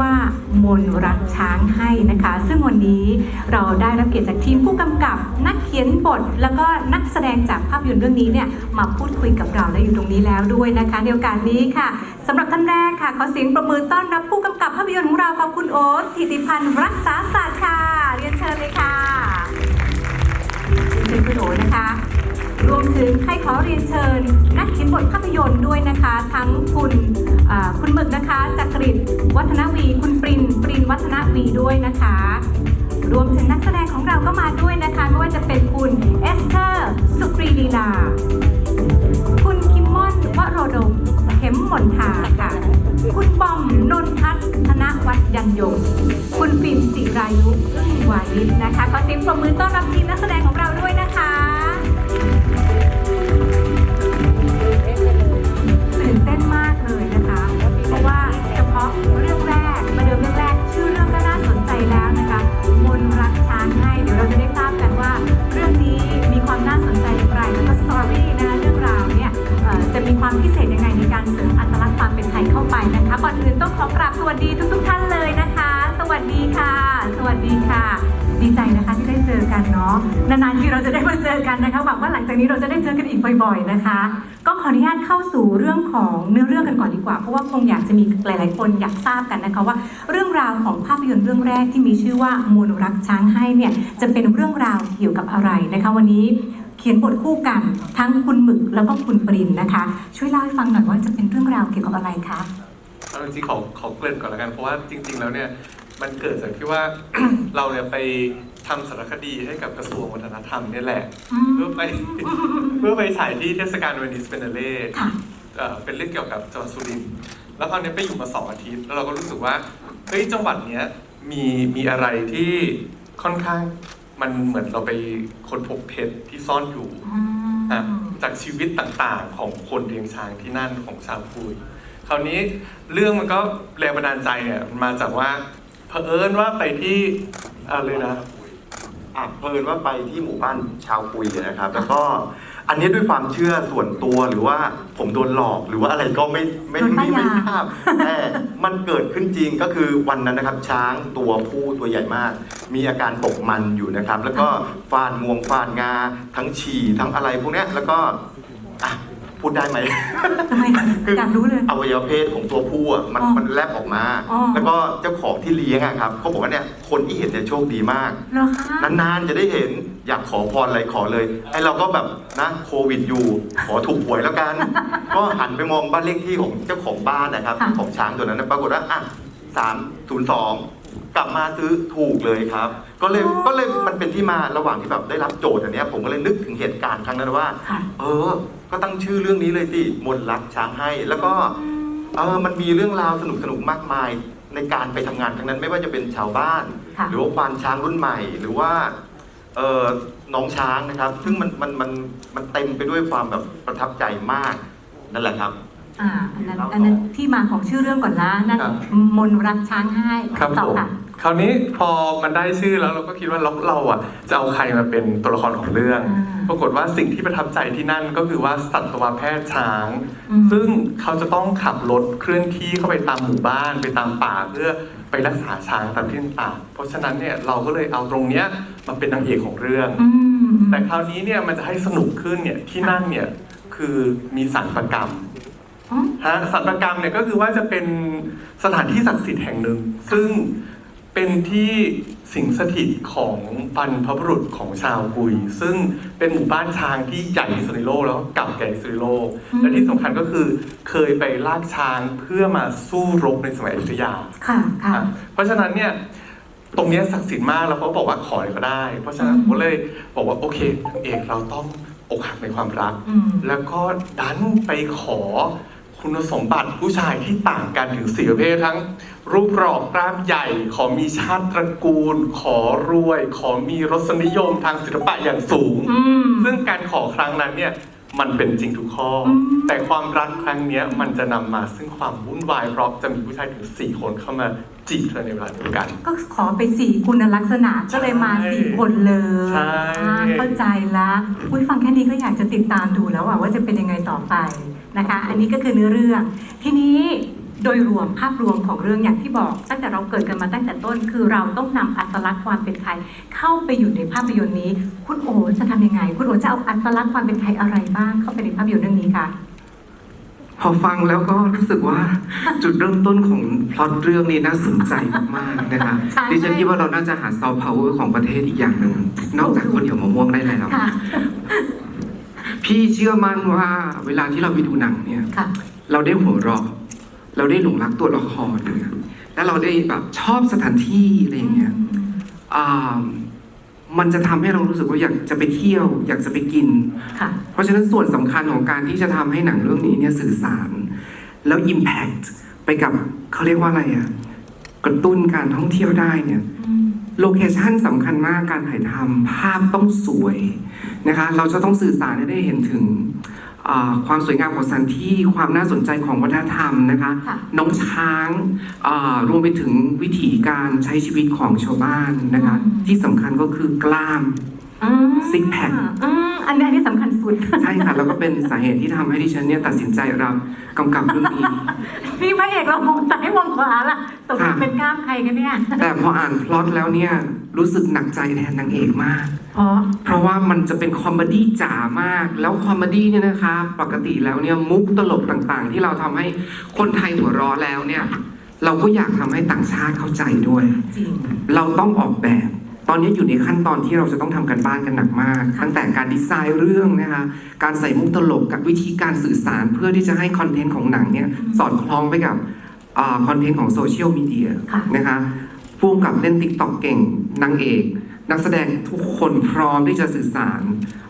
ว่า มนรักช้างให้นะคะ ซึ่งวันนี้เราได้รับเกียรติจากทีมผู้กำกับ นักเขียนบท แล้วก็นักแสดงจากภาพยนตร์เรื่องนี้เนี่ยมาพูดคุยกับเราและอยู่ตรงนี้แล้วด้วยนะคะในโอกาสนี้ค่ะสำหรับท่านแรกค่ะขอเสียงประมือต้อนรับผู้กำกับภาพยนตร์ของเราค่ะคุณโอ๊ตธิติพันธ์รักษาศาสตร์ค่ะเรียนเชิญเลยค่ะเรียนเชิญคุณโอ๊ตนะคะรวมถึงให้ขอเรียนเชิญ นักเขียนบทภาพยนตร์ด้วยนะคะ ทั้งคุณคุณหมึกนะคะจักริด วัฒนวี คุณปรินปรินวัฒนวีด้วยนะคะ รวมถึงนักแสดงของเราก็มาด้วยนะคะไม่ว่าจะเป็นคุณเอสเตอร์ สุกรีลีลา คุณคิมมอนวโรดม เข็มมนทาค่ะ คุณบอมนนทัศน์ธนวัฒน์ยันยง คุณปิ่นจิรายุอึ้งวานิชนะคะขอเสียงปรบมือต้อนรับทีมนักแสดง กราบสวัสดีทุกๆท่านเลยนะคะ สวัสดีค่ะ สวัสดีค่ะ ดีใจนะคะที่ได้เจอกันเนาะนานๆทีเราจะได้มาเจอกันนะคะหวังว่าหลังจากนี้เราจะได้เจอกันอีกบ่อยๆนะคะ ก็ขออนุญาตเข้าสู่เรื่องของเนื้อเรื่องกันก่อนดีกว่าเพราะว่าคงอยากจะมีหลาย ๆ คนอยากทราบกันนะคะว่า เรื่องราวของภาพยนตร์เรื่องแรกที่มีชื่อว่ามูลรักช้างให้เนี่ยจะเป็นเรื่องราวเกี่ยวกับอะไรนะคะวันนี้เขียนบทคู่กันทั้งคุณหมึกแล้วก็คุณปรินนะคะ ช่วยเล่าให้ฟังหน่อยว่าจะเป็นเรื่องราวเกี่ยวกับอะไรคะ เอาจริงๆขอขอเกริ่นก่อนละกันเพราะว่าจริง ๆ แล้วเนี่ยมันเกิดจากที่ว่า เราเนี่ยไปทำสารคดีให้กับกระทรวงวัฒนธรรมเนี่ยแหละอืมเพื่อไปเพื่อไปฉายที่เทศกาลเวนิสเบนเนเล่ค่ะเอ่อเป็นเรื่องเกี่ยวกับจังหวัดสุรินทร์แล้วคราวนี้ไปอยู่มาสองอาทิตย์แล้วเราก็รู้สึกว่าเฮ้ยจังหวัดเนี้ยมีมีอะไรที่ค่อนข้างมันเหมือนเราไปค้นพบเพชรที่ซ่อนอยู่ อืมอะจากชีวิตต่างๆของคนเลี้ยงช้างที่นั่นของชาวพุย คราวนี้เรื่องมันก็แรงบันดาลใจเนี่ยมันมาจากว่าเผอิญว่าไปที่อะไรนะอะเพลินว่าไปที่หมู่บ้านชาวปุยนะครับ แล้วก็อันนี้ด้วยความเชื่อส่วนตัวหรือว่าผมโดนหลอกหรือว่าอะไรก็ไม่ไม่โดนป้าไม่ยาไม่ทราบแต่มันเกิดขึ้นจริงก็คือวันนั้นนะครับ ช้างตัวผู้ตัวใหญ่มาก มีอาการตกมันอยู่นะครับ แล้วก็ฟาดงวงฟาดงาทั้งฉี่ทั้งอะไรพวกเนี้ยแล้วก็อะ พูดได้ไหม ทำไมอยากรู้เลย อวัยวะเพศของตัวผู้อะมันอ๋อมันแลบออกมา อ๋อ แล้วก็เจ้าของที่เลี้ยงอะครับเขาบอกว่าเนี่ยคนที่เห็นเนี่ยโชคดีมาก เหรอคะ นานๆจะได้เห็นอยากขอพรอะไรขอเลยไอเราก็แบบนะโควิดอยู่ ขอถูกหวยแล้วกัน ก็หันไปมองบ้านเลขที่ของเจ้าของบ้านนะครับ ค่ะ ของช้างตัวนั้นนะปรากฏว่าอะสามศูนย์สองกลับมาซื้อถูกเลยครับ ก็เลยก็เลยมันเป็นที่มาระหว่างที่แบบได้รับโจทย์อันเนี้ยผมก็เลยนึกถึงเหตุการณ์ครั้งนั้นว่า ค่ะ เออ ก็ตั้งชื่อเรื่องนี้เลยสิมนต์รักช้างให้ แล้วก็เออมันมีเรื่องราวสนุกสนุกๆมากมายในการไปทำงานครั้งนั้นไม่ว่าจะเป็นชาวบ้านค่ะหรือว่าควานช้างรุ่นใหม่ หรือว่าเออน้องช้างนะครับ ซึ่งมันมันมันมันเต็มไปด้วยความแบบประทับใจมากนั่นแหละครับอ่าอันนั้นอันนั้นที่มาของชื่อเรื่องก่อนละนั่นครับมนต์รักช้างให้ครับต่อผมค่ะ คราวนี้พอมันได้ชื่อแล้วเราก็คิดว่าเราเราอะจะเอาใครมาเป็นตัวละครของเรื่องอ่าปรากฏว่าสิ่งที่ประทับใจที่นั่นก็คือว่าสัตวแพทย์ช้างอืมซึ่งเขาจะต้องขับรถเคลื่อนที่เข้าไปตามหมู่บ้านไปตามป่าเพื่อไปรักษาช้างตามที่ต่างๆเพราะฉะนั้นเนี่ยเราก็เลยเอาตรงเนี้ยมาเป็นนางเอกของเรื่องอืมแต่คราวนี้เนี่ยมันจะให้สนุกขึ้นเนี่ยที่นั่นเนี่ยคือมีสันประกรรมอ๋อฮะสันประกรรมเนี่ยก็คือว่าจะเป็นสถานที่ศักดิ์สิทธิ์แห่งหนึ่ง ซึ่ง เป็นที่สิงสถิตของบรรพบุรุษของชาวกุย ซึ่งเป็นหมู่บ้านช้างที่ใหญ่ที่สุดในโลกแล้วก็เก่าแก่ที่สุดในโลก และที่สำคัญก็คือเคยไปลากช้างเพื่อมาสู้รบในสมัยอยุธยา ค่ะ ค่ะ อะเพราะฉะนั้นเนี่ยตรงเนี้ยศักดิ์สิทธิ์มากแล้วเขาบอกว่าขออะไรก็ได้ เพราะฉะนั้นอืมผมก็เลยบอกว่าโอเคนางเอกเราต้องอกหักในความรัก อืม แล้วก็ดันไปขอคุณสมบัติผู้ชายที่ต่างกันถึงสี่ประเภททั้ง รูปหล่อกล้ามใหญ่ ขอมีชาติตระกูล ขอรวย ขอมีรสนิยมทางศิลปะอย่างสูง อืม ซึ่งการขอครั้งนั้นเนี่ยมันเป็นจริงทุกข้ออม แต่ความรักครั้งเนี้ยมันจะนำมาซึ่งความวุ่นวายเพราะจะมีผู้ชายถึงสี่คนเข้ามาจีบเธอในเวลาเดียวกัน ก็ขอไปสี่คุณลักษณะก็เลยมาใช่สี่คนเลยใช่ อ่าเข้าใจละอุ้ยฟังแค่นี้ก็อยากจะติดตามดูแล้วอะว่าจะเป็นยังไงต่อไปนะคะ อันนี้ก็คือเนื้อเรื่อง ทีนี้ โดยรวมภาพรวมของเรื่องอย่างที่บอก ตั้งแต่เราเกิดกันมาตั้งแต่ต้น คือเราต้องนำอัตลักษณ์ความเป็นไทย เข้าไปอยู่ในภาพยนตร์นี้ คุณโอจะทำยังไง คุณโอจะเอาอัตลักษณ์ความเป็นไทยอะไรบ้างเข้าไปในภาพยนตร์เรื่องนี้คะพอฟังแล้วก็รู้สึกว่าจุดเริ่มต้นของพล็อตเรื่องนี้น่าสนใจมากๆนะคะใช่ดิฉันคิดว่าเราน่าจะหาซอฟต์พาวเวอร์ของประเทศอีกอย่างหนึ่งนอกจากคนเดียวมะม่วงได้แล้วค่ะพี่เชื่อมั่นว่าเวลาที่เราไปดูหนังเนี่ยค่ะเราได้หัวเราะ เราได้หลงรักตัวละครเนี่ยแล้วเราได้แบบชอบสถานที่อะไรอย่างเงี้ยอ่ามันจะทำให้เรารู้สึกว่าอยากจะไปเที่ยว อยากจะไปกินค่ะเพราะฉะนั้นส่วนสำคัญของการที่จะทำให้หนังเรื่องนี้เนี่ยสื่อสาร แล้ว Impact ไปกับเขาเรียกว่าอะไรอะกระตุ้นการท่องเที่ยวได้เนี่ยอืมโลเคชันสำคัญมากการถ่ายทำภาพต้องสวยนะคะ เราจะต้องสื่อสารให้ได้เห็นถึง อ่าความสวยงามของสถานที่ความน่าสนใจของวัฒนธรรมนะคะ ค่ะ น้องช้างอ่ารวมไปถึงวิถีการใช้ชีวิตของชาวบ้านนะคะอืมที่สำคัญก็คือกล้าม อืม Six pack อืมอันนี้อันนี้สำคัญสุด ใช่ค่ะ แล้วก็เป็นสาเหตุที่ทำให้ดิฉันเนี่ยตัดสินใจรับกำกับเรื่องนี้ นี่พระเอกเรามองซ้ายมองขวาล่ะตกลงค่ะเป็นกล้ามใครกันเนี่ยแต่พออ่านพล็อตแล้วเนี่ย รู้สึกหนักใจแทนนางเอกมาก อ๋อ เพราะว่ามันจะเป็นคอมเมดี้จ๋ามาก แล้วคอมเมดี้เนี่ยนะคะ ปกติแล้วเนี่ยมุกตลกต่างๆ ที่เราทำให้คนไทยหัวเราะแล้วเนี่ย เราก็อยากทำให้ต่างชาติเข้าใจด้วย จริง เราต้องออกแบบ ตอนนี้อยู่ในขั้นตอนที่เราจะต้องทำกันบ้านกันหนักมากค่ะตั้งแต่การดีไซน์เรื่องนะคะการใส่มุกตลกกับวิธีการสื่อสารเพื่อที่จะให้คอนเทนต์ของหนังเนี่ยสอดคล้องไปกับคอนเทนต์ของโซเชียลมีเดียค่ะนะคะผู้กำกับเล่นติ๊กต็อกเก่งนางเอกนักแสดงทุกคนพร้อมที่จะสื่อสาร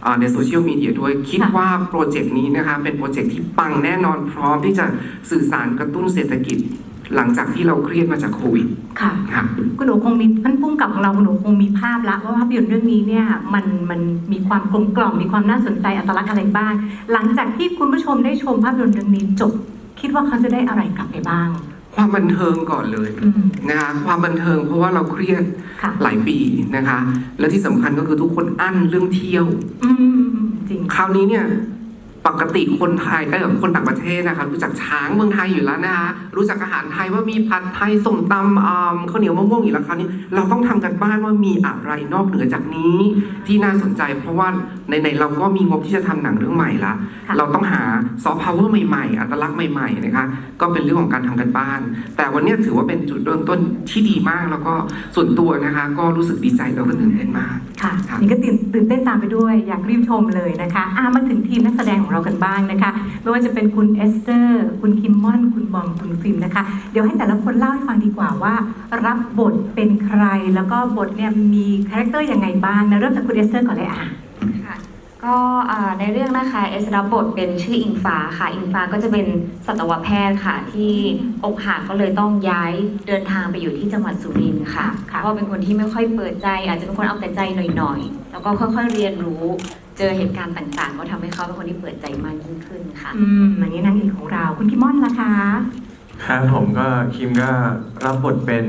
อ่าในโซเชียลมีเดียด้วยคิดค่ะว่าโปรเจกต์นี้นะคะเป็นโปรเจกต์ที่ปังแน่นอนพร้อมที่จะสื่อสารกระตุ้นเศรษฐกิจ หลังจากที่เราเครียดมาจากโควิดค่ะค่ะคุณหนูคงมีท่านพุ่งกับของเราคุณหนูคงมีภาพละว่าภาพยนตร์เรื่องนี้เนี่ยมันมันมีความกลมกล่อมมีความน่าสนใจอัตลักษณ์อะไรบ้าง หลังจากที่คุณผู้ชมได้ชมภาพยนตร์เรื่องนี้จบ คิดว่าเขาจะได้อะไรกลับไปบ้าง ความบันเทิงก่อนเลยอืม นะคะความบันเทิงเพราะว่าเราเครียดค่ะ หลายปีนะคะ และที่สำคัญก็คือทุกคนอั้นเรื่องเที่ยว อืมจริง คราวนี้เนี่ย ปกติคนไทยเออคนต่างประเทศนะคะรู้จักช้างเมืองไทยอยู่แล้วนะคะรู้จักอาหารไทยว่ามีผัดไทยส้มตำอ่าข้าวเหนียวมะม่วงอยู่แล้วคราวนี้เราต้องทำกันบ้านว่ามีอะไรนอกเหนือจากนี้ที่น่าสนใจ เพราะว่าในๆเราก็มีงบที่จะทำหนังเรื่องใหม่ละค่ะเราต้องหาซอฟต์พาวเวอร์ใหม่ๆ อัตลักษณ์ใหม่ๆนะคะก็เป็นเรื่องของการทำกันบ้าน แต่วันเนี้ยถือว่าเป็นจุดเริ่มต้นที่ดีมากแล้วก็ส่วนตัวนะคะ ก็รู้สึกดีใจแล้วก็ตื่นเต้นมากค่ะครับนี่ก็ตื่นตื่นเต้นตามไปด้วยอยากรีบชมเลยนะคะอ่ามาถึงทีมนักแสดงของเรากันบ้างนะคะ ไม่ว่าจะเป็นคุณเอสเตอร์ คุณคิมมอน คุณบอม คุณฟิล์มนะคะ เดี๋ยวให้แต่ละคนเล่าให้ฟังดีกว่าว่า รับบทเป็นใครแล้วก็บทเนี่ยมีคาแรคเตอร์ยังไงบ้างนะเริ่มจากคุณเอสเตอร์ก่อนเลยอะ ก็อ่าในเรื่องนะคะเอสรับบทเป็นชื่ออิงฟ้าค่ะ อิงฟ้าก็จะเป็นสัตวแพทย์ค่ะ ที่อกหักก็เลยต้องย้ายเดินทางไปอยู่ที่จังหวัดสุรินทร์ค่ะค่ะเพราะเป็นคนที่ไม่ค่อยเปิดใจ อาจจะเป็นคนเอาแต่ใจหน่อยๆ แล้วก็ค่อยๆเรียนรู้เจอเหตุการณ์ต่างๆ ก็ทำให้เขาเป็นคนที่เปิดใจมากยิ่งขึ้นค่ะอืมอันนี้นางเอกของเราคุณคิมมอนล่ะคะครับผมก็คิมก็รับบทเป็น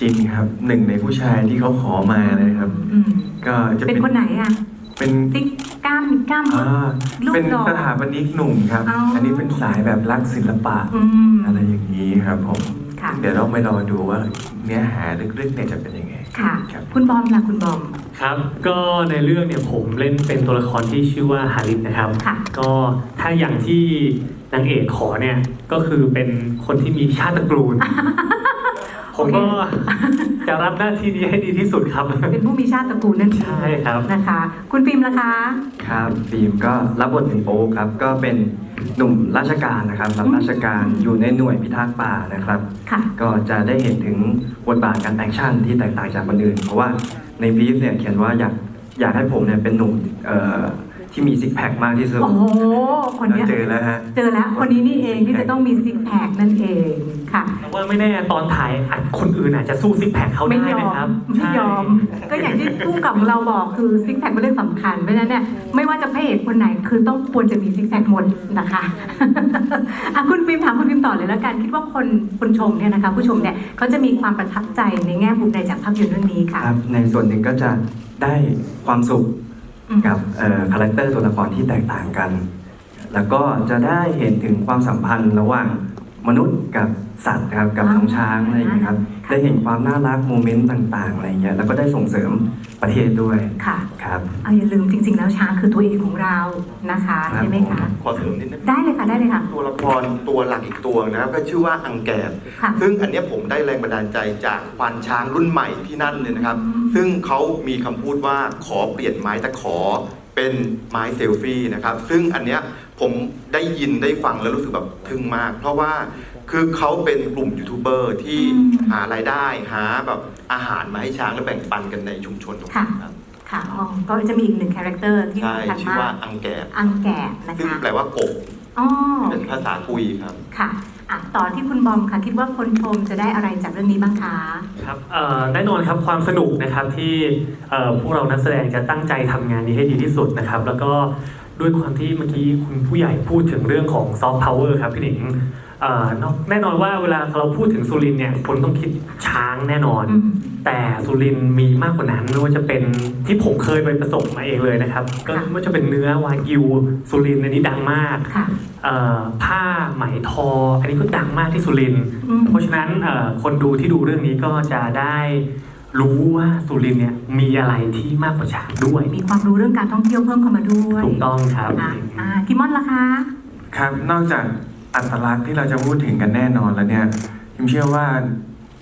จินครับหนึ่งในผู้ชายที่เขาขอมานะครับอืมก็จะเป็นเป็นคนไหนอะเป็นซิก กล้ามมีกล้ามอ่าลูกเป็นหล่อสถาปนิกหนุ่มครับ อ๋ออั อันนี้เป็นสายแบบรักศิลปะ อืม อะไรอย่างนี้ครับผม ค่ะ เดี๋ยวเราไปรอดูว่าเนื้อหาลึกๆเนี่ยจะเป็นยังไงค่ะ ครับ คุณบอมล่ะคุณบอม ครับ ก็ในเรื่องเนี่ยผมเล่นเป็นตัวละครที่ชื่อว่าฮาริสนะครับ ค่ะก็ถ้าอย่างที่นางเอกขอเนี่ย ก็คือเป็นคนที่มีชาติตระกูล ผมก็จะรับหน้าที่นี้ให้ดีที่สุดครับ เป็นผู้มีชาติตระกูลนั่นเองใช่ครับ นะคะ คุณฟิล์มล่ะคะ ครับฟิล์มก็รับบทเป็นโป๊กครับ ก็เป็นหนุ่มราชการนะครับรับราชการอยู่ในหน่วยพิทักษ์ป่านะครับ ค่ะ ก็จะได้เห็นถึงบทบาทการแอคชั่นที่แตกต่างจากคนอื่น เพราะว่าในบีฟเนี่ยเขียนว่าอยากอยากให้ผมเนี่ยเป็นหนุ่มเอ่อ ที่มีซิกแพคมากที่สุดโอ้โหคนแล้วเนี้ยเจอแล้วฮะ เจอแล้วคนนี้นี่เองที่จะต้องมีซิกแพคนั่นเองค่ะ แต่ว่าไม่แน่ตอนถ่ายอาจคนอื่นอาจจะสู้ซิกแพคเขาไม่ได้ยอนะครับมไม่ยอม ก็อย่างที่ผู้กำกับของเราบอกคือซิกแพคเป็นเรื่องสำคัญเพราะฉะนั้นเนี่ยไม่ว่าจะพระเอกคนไหนคือต้องควรจะมีซิกแพคหมดนะคะอะคุณฟิล์มถามคุณฟิล์มต่อเลยแล้วกันคิดว่าคนคนชมเนี่ยนะคะ ผู้ชมเนี่ยเขาจะมีความประทับใจในแง่มุมใดจากภาพยนตร์เรื่องนี้ค่ะ ครับในส่วนหนึ่งก็จะได้ความสุขอืม กับคาแรคเตอร์ตัวละครที่แตกต่างกัน แล้วก็จะได้เห็นถึงความสัมพันธ์ระหว่างมนุษย์กับสัตว์ครับกับน้องช้างอะไรอย่างนี้ครับ ได้เห็นความน่ารักโมเมนต์ต่างๆอะไรอย่างเงี้ยแล้วก็ได้ส่งเสริมประเทศด้วยค่ะครับเอาอย่าลืมจริง ๆ แล้วช้างคือตัวเอกของเรานะคะครับใช่ไหมคะขอเสริมนิดนึงได้เลยค่ะได้เลยค่ะตัวละครตัวหลักอีกตัวนะครับก็ชื่อว่าอังแกบค่ะซึ่งอันเนี้ยผมได้แรงบันดาลใจจากควานช้างรุ่นใหม่ที่นั่นเลยนะครับ ซึ่งเขามีคำพูดว่าขอเปลี่ยนไม้ตะขอเป็นไม้เซลฟี่นะครับ ซึ่งอันเนี้ยผมได้ยินได้ฟังแล้วรู้สึกแบบทึ่งมาก เพราะว่า คือเขาเป็นกลุ่มยูทูบเบอร์ที่อืมหารายได้หาแบบอาหารมาให้ช้างและแบ่งปันกันในชุมชนตรงนี้ครับค่ะอ๋อก็จะมีอีกหนึ่งคาแรคเตอร์ที่ใช่สำคัญชื่อมาว่ากอังแกบอังแก่นะซึ่งคะแปลว่ากบอ๋อเป็นภาษากุยครับค่ะอะต่อที่คุณบอมค่ะคิดว่าคนชมจะได้อะไรจากเรื่องนี้บ้างคะครับเอ่อแน่นอนครับความสนุกนะครับที่เอ่อพวกเรานักแสดงจะตั้งใจทำงานนี้ให้ดีที่สุดนะครับ แล้วก็ด้วยความที่เมื่อกี้คุณผู้ใหญ่พูดถึงเรื่องของซอฟต์พาวเวอร์ครับพี่หนิงเอ่อนอกแน่นอนว่าเวลาเราพูดถึงสุรินทร์เนี่ยคนต้องคิดช้างแน่นอน อืม แต่สุรินทร์มีมากกว่านั้นไม่ว่าจะเป็นที่ผมเคยไปประสบมาเองเลยนะครับ ก็ค่ะ ไม่ว่าจะเป็นเนื้อวากิวสุรินทร์อันนี้ดังมากค่ะ เอ่อผ้าไหมทอ อันนี้ก็ดังมากที่สุรินทร์ อืม เพราะฉะนั้นเอ่อคนดูที่ดูเรื่องนี้ก็จะได้รู้ว่าสุรินทร์เนี่ยมีอะไรที่มากกว่าช้างด้วยมีความรู้เรื่องการท่องเที่ยวเพิ่มเข้ามาด้วยถูกต้องครับอะอ่ากิมมอนล่ะคะ ครับ นอกจาก อัตลักษณ์ที่เราจะพูดถึงกันแน่นอนแล้วเนี่ย ผมเชื่อว่า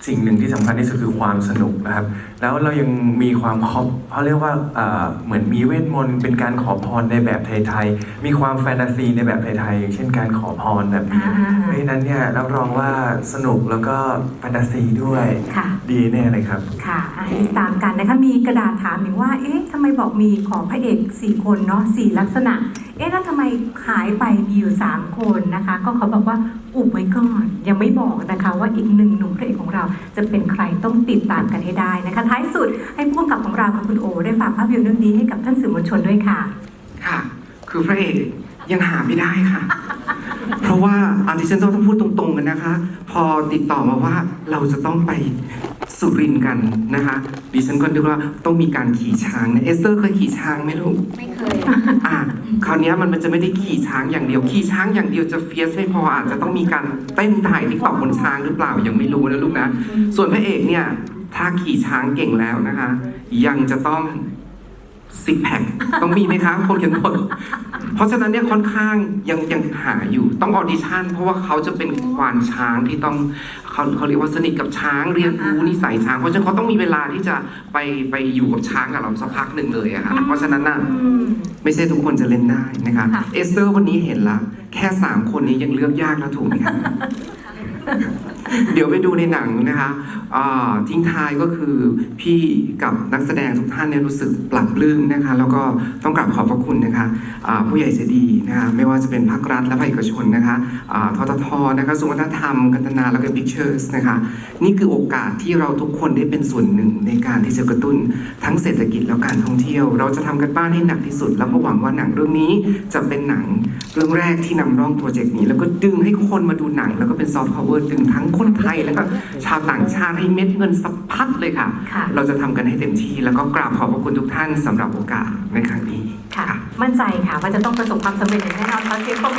สิ่งหนึ่งที่สำคัญที่สุดคือความสนุกนะครับ แล้วเรายังมีความคอเขาเรียกว่าเอ่อเหมือนมีเวทมนต์เป็นการขอพรในแบบไทยๆ มีความแฟนตาซีในแบบไทยๆอย่างเช่นการขอพรแบบนี้อ่าเพราะฉะนั้นเนี่ยรับรองว่าสนุกแล้วก็แฟนตาซีด้วยค่ะดีแน่เลยครับค่ะอะติดตามกันนะคะมีกระดาษถามหนึ่งว่าเอ๊ะทำไมบอกมีของพระเอกสี่คนเนาะสี่ลักษณะ เอ๊ะแล้วทำไมหายไปมีอยู่สามคนนะคะ ก็เขาบอกว่า อุบไว้ก่อน ยังไม่บอกนะคะว่าอีกหนึ่งหนุ่มพระเอกของเราจะเป็นใครต้องติดตามกันให้ได้นะคะท้ายสุดให้ผู้กำกับของเราค่ะคุณโอ ได้ฝากภาพยนตร์เรื่องนี้ให้กับท่านสื่อมวลชนด้วยค่ะ ค่ะ คือพระเอกยังหาไม่ได้ค่ะ เพราะว่าอันที่ฉันต้องพูดตรงๆกันนะคะ พอติดต่อมาว่าเราจะต้องไป สุรินทร์กันนะคะดิฉันก็นึกว่าต้องมีการขี่ช้างนะเอสเตอร์เคยขี่ช้างไหมลูก ไม่เคย อะคราวเนี้ยมันมันจะไม่ได้ขี่ช้างอย่างเดียว ขี่ช้างอย่างเดียวจะเฟียสไม่พออาจจะต้องมีการเต้นถ่ายที่ตอกบนช้างหรือเปล่ายังไม่รู้นะลูกนะ ส่วนพระเอกเนี่ย ถ้าขี่ช้างเก่งแล้วนะคะ ยังจะต้องซิกแพคต้องมีไหมคะคนเขียนบทเพราะฉะนั้นเนี่ยค่อนข้างยังยังหาอยู่ต้องออดิชั่นเพราะว่าเขาจะเป็นควานช้างที่ต้อง เขาเขาเรียกว่าสนิทกับช้างเรียนรู้นิสัยช้าง เพราะฉะนั้นเขาต้องมีเวลาที่จะไปไปอยู่กับช้างกับเราสักพักหนึ่งเลยอะค่ะเพราะฉะนั้นน่ะอืมไม่ใช่ทุกคนจะเล่นได้นะคะค่ะเอสเตอร์วันนี้เห็นแล้วแค่สามคนนี้ยังเลือกยากแล้วถูกไหมคะ เดี๋ยวไปดูในหนังนะคะทิ้งท้ายก็คือพี่กับนักแสดงทุกท่านเนี่ยรู้สึกปรับปลื้มนะคะ แล้วก็ต้องกราบขอบพระคุณนะคะผู้ใหญ่ใจดีนะคะไม่ว่าจะเป็นภาครัฐและภาคเอกชนนะคะทททนะคะสุวรรณธรรมกันตนาแล้วก็พิเชอร์สนะคะนี่คือโอกาสที่เราทุกคนได้เป็นส่วนหนึ่งในการที่จะกระตุ้นทั้งเศรษฐกิจและการท่องเที่ยว เราจะทำกันบ้านให้หนักที่สุด แล้วก็หวังว่าหนังเรื่องนี้จะเป็นหนังเรื่องแรกที่นำร่องโปรเจกต์นี้ แล้วก็ดึงให้คนมาดูหนังแล้วก็เป็นซอฟต์พาวเวอร์ดึงทั้งคนไทยแล้วก็ชาวต่างชาติให้เม็ดเงินสะพัดเลยค่ะ ค่ะ เราจะทำกันให้เต็มที่ แล้วก็กราบขอบพระคุณทุกท่านสำหรับโอกาสในครั้งนี้ ค่ะ มั่นใจค่ะว่าจะต้องประสบความสำเร็จอย่างแน่นอนขอเสียงปรบมือ